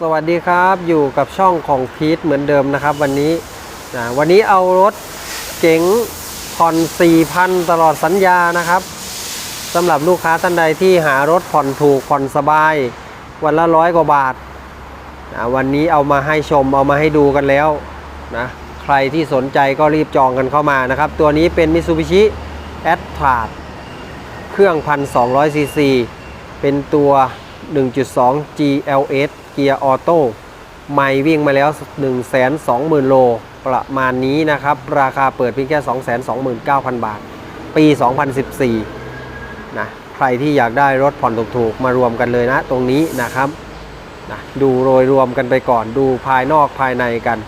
สวัสดีครับอยู่กับช่องของพีทเหมือนเดิมนะครับ วันนี้นะวันนี้เอารถเก๋งผ่อน4,000 ตลอดสัญญานะครับสำหรับลูกค้าท่านใดที่หารถผ่อนถูกผ่อนสบาย วันละร้อยกว่าบาทนะวันนี้เอามาให้ชมเอามาให้ดูกันแล้วนะใครที่สนใจก็รีบจองกันเข้ามานะครับ ตัวนี้เป็น Mitsubishi a t t r a เครื่อง 1,200ซีซีเป็นตัว 1.2 GLS เกียร์ออโต้ไม่วิ่งมาแล้ว 120,000 โล ประมาณนี้นะครับ ราคาเปิดเพียงแค่ 229,000 บาท ปี 2014 นะ ใครที่อยากได้รถผ่อนถูกๆ มารวมกันเลยนะ ตรงนี้นะครับนะดูโดยรวมกันไปก่อน ดูภายนอกภายในกัน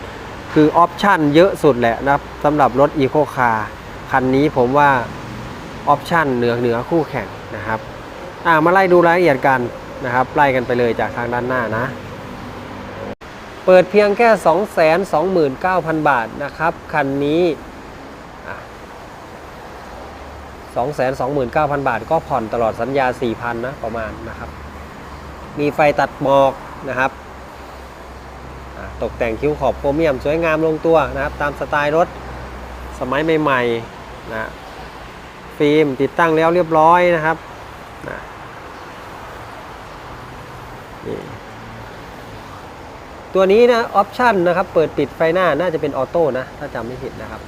คือออปชั่นเยอะสุดแหละนะสำหรับรถ Eco Car คันนี้ผมว่าออปชั่นเหนือเหนือคู่แข่งนะครับ อ่ามาไล่ดูรายละเอียดกัน นะครับ ไล่กันไปเลยจากทางด้านหน้านะ เปิดเพียงแค่ 229,000 บาทนะครับ คันนี้อะ229,000 บาท ก็ผ่อนตลอดสัญญา 4,000 นะ ประมาณนะครับ มีไฟตัดหมอกนะครับ ตกแต่งคิ้วขอบโครเมียมสวยงามลงตัวนะครับ ตามสไตล์รถสมัยใหม่ๆนะฟิล์มติดตั้งแล้วเรียบร้อยนะครับนะ ตัวนี้นะออปชันนะครับเปิดปิดไฟหน้าน่าจะเป็นออโต้นะ ถ้าจำไม่ผิดนะครับ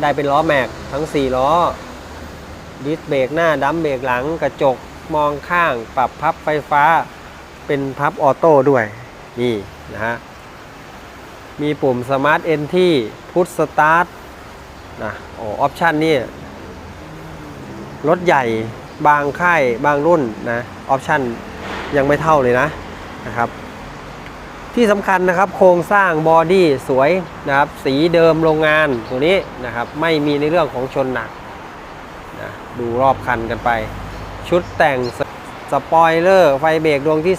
ได้เป็นล้อแม็กทั้ง 4 ล้อ ดิสเบรกหน้าดัมเบรกหลังกระจกมองข้าง ปรับพับไฟฟ้า เป็นพับออโต้ด้วย นี่นะฮะ มีปุ่มสมาร์ทเอนที่พุทสตาร์ทนะโอ้ออปชันนี่รถใหญ่บางค่ายบางรุ่นนะ ออปชัน ยังไม่เท่าเลยนะนะครับ ที่สำคัญนะครับโครงสร้างบอดี้สวยนะครับ สีเดิมโรงงานตัวนี้นะครับ ไม่มีในเรื่องของชนหนักนะดูรอบคันกันไป ชุดแต่งสสปอยเลอร์ ไฟเบรกดวงที่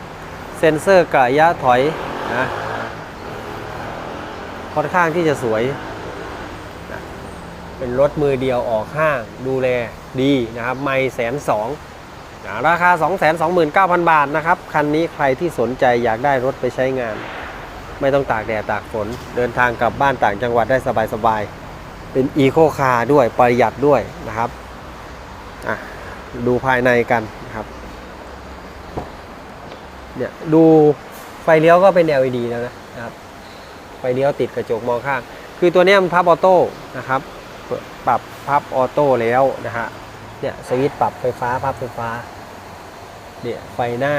3 เซ็นเซอร์กระยะถอยนะค่อนข้างที่จะสวยเป็นรถมือเดียวออกห้างดูแลดีนะครับ ไม่แสนสอง ราคา 2 2 9 0 0 0 บาทนะครับ คันนี้ใครที่สนใจอยากได้รถไปใช้งาน ไม่ต้องตากแดดตากฝน เดินทางกลับบ้านต่างจังหวัดได้สบายๆ เป็นอีโคคาร์ด้วยประหยัดด้วยนะครับดูภายในกันนะครับเนี่ยดูไฟเลี้ยวก็เป็น LED แล้วนะครับ ไฟเลี้ยวติดกระจกมองข้าง คือตัวนี้มันพับออโต้นะครับ ปรับพับออโต้แล้วนะฮะ เนี่ยสวิตช์ปรับไฟฟ้าพับไฟฟ้าเนี่ยไฟหน้า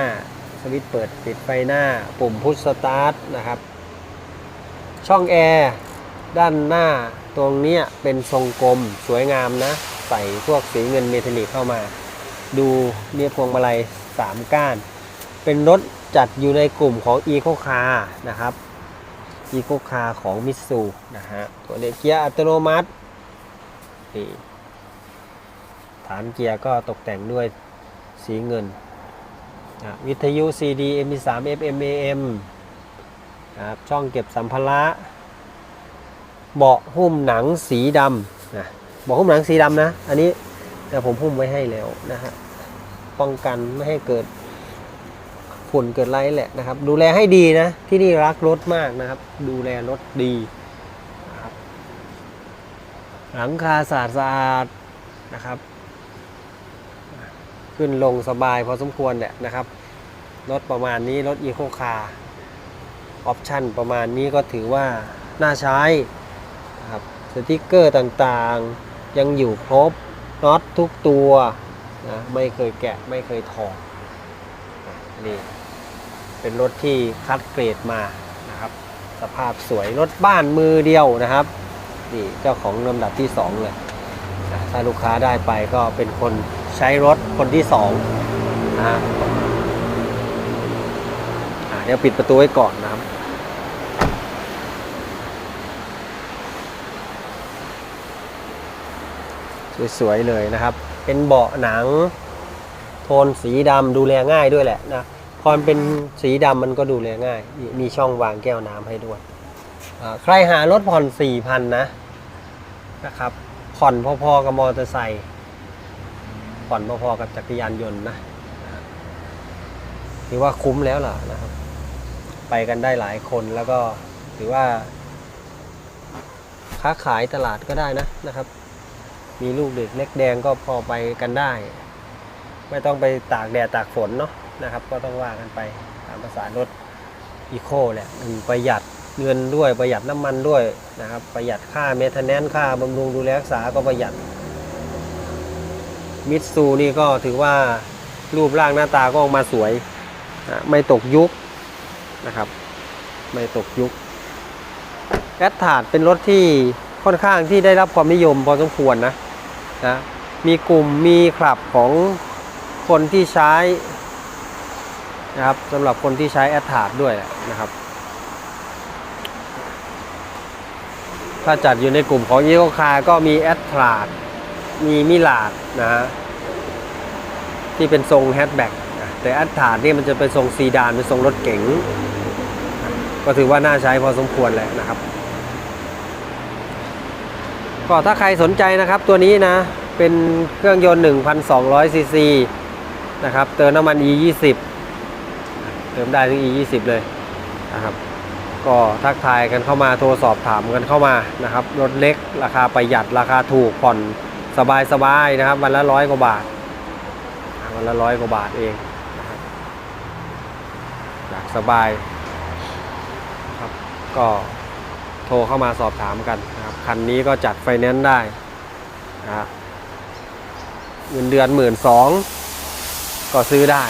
สวิตช์เปิดปิดไฟหน้า ปุ่มพุชสตาร์ทนะครับ ช่องแอร์ด้านหน้าตรงเนี้ยเป็นทรงกลมสวยงามนะ ใส่พวกสีเงินเมทัลลิกเข้ามา ดูเนี่ยพวงมาลัย 3 ก้าน เป็นรถจัดอยู่ในกลุ่มของ Eco Car นะครับ Eco Car ของมิตซูนะฮะตัวเนี้ยเกียร์อัตโนมัตินี่ ฐานเกียร์ก็ตกแต่งด้วยสีเงิน วิทยุ CD MP3 FM AM ครับช่องเก็บสัมภาระ เบาะหุ้มหนังสีดำนะเบาะหุ้มหนังสีดำนะ อันนี้เดี๋ยวผมหุ้มไว้ให้แล้วนะฮะ ป้องกันไม่ให้เกิดฝุ่นเกิดไรแหละนะครับ ดูแลให้ดีนะ ที่นี่รักรถมากนะครับ ดูแลรถดีหลังคาสะอาดสะอาดนะครับ ขึ้นลงสบายพอสมควรแหละนะครับ รถประมาณนี้รถอีโคคาร์ออปชั่นประมาณนี้ก็ถือว่าน่าใช้ครับสติกเกอร์ต่างๆ ยังอยู่ครบน็อตทุกตัวนะไม่เคยแกะไม่เคยถอดนี่เป็นรถที่คัดเกรดมานะครับ สภาพสวยรถบ้านมือเดียวนะครับนี่เจ้าของลำดับที่ 2 เลยถ้าลูกค้าได้ไปก็เป็นคน ใช้รถคนที่2นะฮะเดี๋ยวปิดประตูไว้ก่อนนะครับสวยๆเลยนะครับ เป็นเบาะหนัง โทนสีดำดูแลง่ายด้วยแหละนะพอมันเป็นสีดำมันก็ดูแลง่าย มีช่องวางแก้วน้ำให้ด้วย ใครหารถผ่อนสี่พันนะนะครับ ผ่อนพอๆกับมอเตอร์ไซค์ ผ่อนพอๆกับจักรยานยนต์นะถือว่าคุ้มแล้วล่ะนะครับ ไปกันได้หลายคนแล้วก็ถือว่า ค้าขายตลาดก็ได้นะนะครับ มีลูกเด็กเล็กแดงก็พอไปกันได้ ไม่ต้องไปตากแดดตากฝนเนาะนะครับ ก็ต้องว่ากันไปตามภาษารถอีโคแหละประหยัดเงินด้วยประหยัดน้ำมันด้วยนะครับ ประหยัดค่าเมทแนนค่าบำรุงดูแลรักษาก็ประหยัด มิตซูนี่ก็ถือว่ารูปร่างหน้าตาก็ออกมาสวยนะไม่ตกยุคนะครับ ไม่ตกยุคแอดถาดเป็นรถที่ค่อนข้างที่ได้รับความนิยมพอสมควรนะนะมีกลุ่มมีคลับของคนที่ใช้นะครับสำหรับคนที่ใช้แอดถาดด้วยนะครับ ถ้าจัดอยู่ในกลุ่มของยีโอคาก็มีแอดถาด มีมิลาดนะฮะที่เป็นทรงแฮชแบ็กแต่แอดถาดนี่มันจะเป็นทรงซีดานเป็นทรงรถเก๋งก็ถือว่าน่าใช้พอสมควรแหละนะครับ ก็ถ้าใครสนใจนะครับตัวนี้นะ เป็นเครื่องยนต์ 1,200 ซีซีนะครับ เติมน้ำมัน E 20เติมได้ถึง E 20เลยนะครับ ก็ทักทายกันเข้ามาโทรสอบถามกันเข้ามานะครับ รถเล็กราคาประหยัดราคาถูกผ่อน สบายสบายๆนะครับ วันละร้อยกว่าบาท วันละร้อยกว่าบาทเองนะครับอยากสบายครับก็โทรเข้ามาสอบถามกันนะครับคันนี้ก็จัดไฟแนนซ์ได้นะฮะเงินเดือนหมื่นสองก็ซื้อได้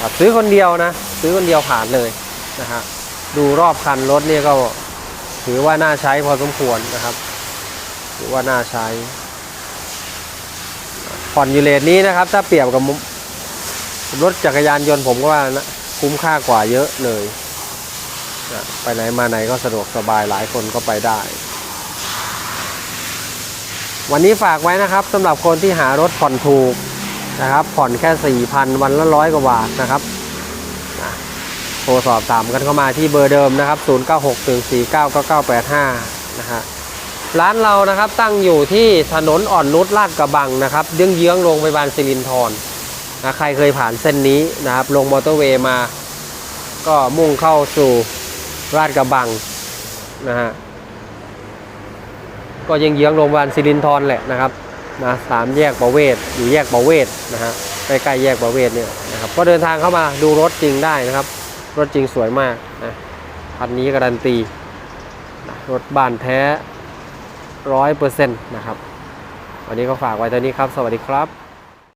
ครับซื้อคนเดียวนะ ซื้อคนเดียวผ่านเลยนะฮะดูรอบคันรถเนี่ยก็ถือว่าน่าใช้พอสมควรนะครับ ถือว่าน่าใช้ ผ่อนอยู่เลทนี้นะครับ ถ้าเปรียบกับรถจักรยานยนต์ผมก็ว่านะคุ้มค่ากว่าเยอะเลยนะไปไหนมาไหนก็สะดวกสบายหลายคนก็ไปได้ วันนี้ฝากไว้นะครับสำหรับคนที่หารถผ่อนถูกนะครับ ผ่อนแค่4,000วันละร้อยกว่าบาทนะครับนะโทรสอบถามกันเข้ามาที่เบอร์เดิมนะครับ 096-499985 นะฮะ ร้านเรานะครับตั้งอยู่ที่ถนนอ่อนนุชลาดกระบังนะครับเยื้องๆโรงพยาบาลสิรินธรนะใครเคยผ่านเส้นนี้นะครับ ลงมอเตอร์เวย์มา ก็มุ่งเข้าสู่ราชกระบังนะฮะก็ยังเยื้องโรงพยาบาลสิรินธรแหละนะครับนะสามแยกประเวศอยู่แยกประเวศนะฮะใกล้ๆแยกประเวศเนี่ยนะครับก็เดินทางเข้ามาดูรถจริงได้นะครับ รถจริงสวยมากนะคันนี้การันตีรถบ้านแท้ ร้อยเปอร์เซ็นต์นะครับ วันนี้ก็ฝากไว้เท่านี้ครับ สวัสดีครับ